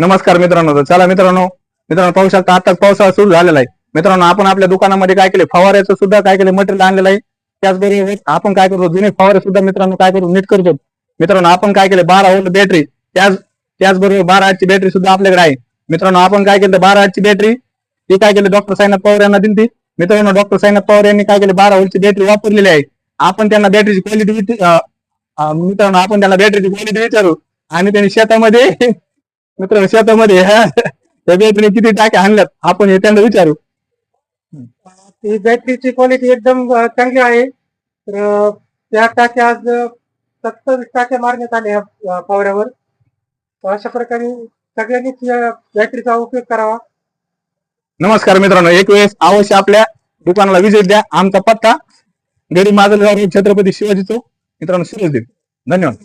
नमस्कार मित्रांनो तर चला मित्रांनो मित्रांनो पाहू शकता आताच पावसाळा सुरू झालेला आहे. मित्रांनो आपण आपल्या दुकानामध्ये काय केले फवाऱ्याचं सुद्धा काय केले मटेरियल आणलेलं आहे. त्याचबरोबर आपण काय करतो? जुने फवारे सुद्धा मित्रांनो काय करतो? नीट करतो. मित्रांनो आपण काय केले बारा वोल्ट बॅटरी त्याच त्याचबरोबर बारा आठची बॅटरी सुद्धा आपल्याकडे आहे. मित्रांनो आपण काय केलं बारा आठची बॅटरी ती काय केली डॉक्टर साईनाथ पवार यांना दिली मित्रांनो डॉक्टर साईनाथ पवार यांनी काय केले बारा वोल्टची बॅटरी वापरलेली आहे. आपण त्यांना बॅटरीची क्वालिटी मित्रांनो आपण त्यांना बॅटरीची क्वालिटी विचारू. आणि त्यांनी शेतामध्ये मित्रांनो शेतामध्ये त्या किती टाके आणल्यात? आपण हे त्यांना विचारू. ही बॅटरीची क्वालिटी एकदम चांगली आहे. तर त्या टाक्या आज सत्तर टाक्या मारण्यात आल्या फवाऱ्यावर तर अशा प्रकारे सगळ्यांनीच या बॅटरीचा उपयोग करावा. नमस्कार मित्रांनो एक वेळेस अवश्य आपल्या दुकानाला विजिट द्या. आमचा पत्ता गडी माजलगाव रोड छत्रपती शिवाजी चौक. मित्रांनो शिरोज धन्यवाद.